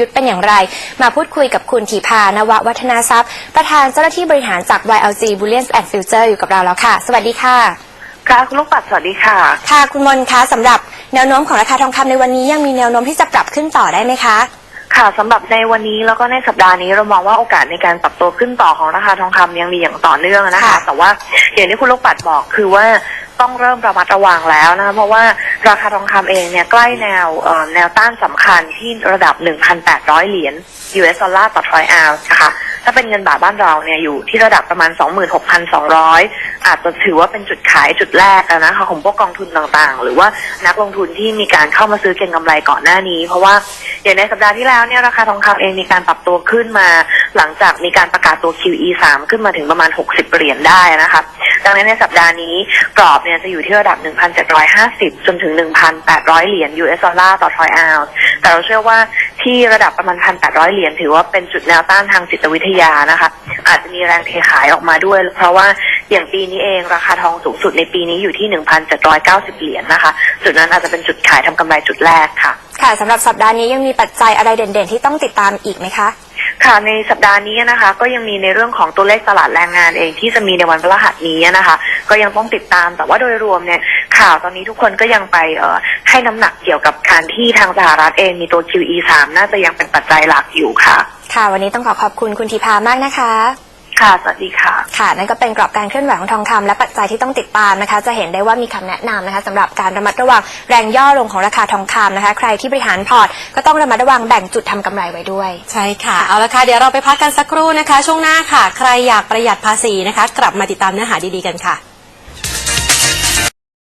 ยุทธเป็นอย่างไร มาพูดคุยกับคุณถีพานววัฒนาทรัพย์ ประธานเจ้าหน้าที่บริหารจาก YLG Bullion and Future อยู่กับเราแล้วค่ะ สวัสดีค่ะ ค่ะคุณลูกปัดสวัสดีค่ะ ค่ะคุณมนคะสำหรับแนวโน้มของราคาทองคำในวันนี้ยังมีแนวโน้มที่จะปรับขึ้นต่อได้ไหมคะ ค่ะสำหรับในวันนี้แล้วก็ในสัปดาห์นี้เรามองว่าโอกาสในการปรับตัวขึ้นต่อของราคาทองคำยังมีอย่างต่อเนื่องนะคะ ค่ะ แต่ว่าอย่างที่คุณลูกปัดบอกคือว่า ต้องเริ่มระมัดระวังแล้วนะคะเพราะว่าราคาทองคำเองเนี่ยใกล้แนวแนวต้านสำคัญที่ระดับ 1,800 เหรียญ US ดอลลาร์ต่อทรอยออนซ์นะคะถ้าเป็นเงินบาทบ้านเราเนี่ยอยู่ที่ระดับประมาณ 26,200 อาจจะถือว่าเป็นจุดขายจุดแรกนะคะของพวกกองทุนต่างๆ หรือว่านักลงทุนที่มีการเข้ามาซื้อเก็งกำไรก่อนหน้านี้ เพราะว่าอย่างในสัปดาห์ที่แล้วเนี่ยราคาทองคำเองมีการปรับตัวขึ้นมา หลังจากมีการประกาศตัว QE 3 ขึ้นมาถึงประมาณ 60 เหรียญได้นะคะ ดังนั้นในสัปดาห์นี้กรอบเนี่ยจะอยู่ที่ระดับ 1,750 จนถึง 1,800 เหรียญ US ดอลลาร์ต่อทรอยออนซ์แต่เราเชื่อว่าที่ระดับประมาณ 1,800 เหรียญถือว่าเป็นจุดแนวต้านทางจิตวิทยานะคะ อาจจะมีแรงเทขายออกมาด้วย เพราะว่าอย่างปีนี้เองราคาทองสูงสุดในปีนี้อยู่ที่ 1,790 เหรียญนะคะ จุดนั้นอาจจะเป็นจุดขายทำกำไรจุดแรกค่ะ ค่ะสำหรับสัปดาห์นี้ยังมีปัจจัยอะไรเด่นๆ ที่ต้องติดตามอีกไหมคะ ค่ะในสัปดาห์นี้นะคะ ก็ยังมีในเรื่องของตัวเลขตลาดแรงงานเองที่จะมีในวันพฤหัสนี้นะคะ ก็ยังต้องติดตามแต่ว่าโดยรวมเนี่ยข่าวตอนนี้ทุกคนก็ยังไปเอ่อให้น้ำหนักเกี่ยวกับการที่ทางสหรัฐเองมีตัว QE 3 น่าจะยังเป็นปัจจัยหลักอยู่ค่ะ ค่ะ วันนี้ต้องขอขอบคุณคุณทีพามากนะคะ ค่ะสวัสดีค่ะ ค่ะ นั่นก็เป็นกรอบการเคลื่อนไหวของทองคำและปัจจัยที่ต้องติดตามนะคะ จะเห็นได้ว่ามีคำแนะนำนะคะสำหรับการระมัดระวังแรงย่อลงของราคาทองคำนะคะ ใครที่บริหารพอร์ตก็ต้องระมัดระวังแบ่งจุดทำกำไรไว้ด้วย ใช่ค่ะ เอาละค่ะ เดี๋ยวเราไปพักกันสักครู่นะคะ ช่วงหน้าค่ะ ใครอยากประหยัดภาษีนะคะ กลับมาติดตามเนื้อหาดีๆกันค่ะ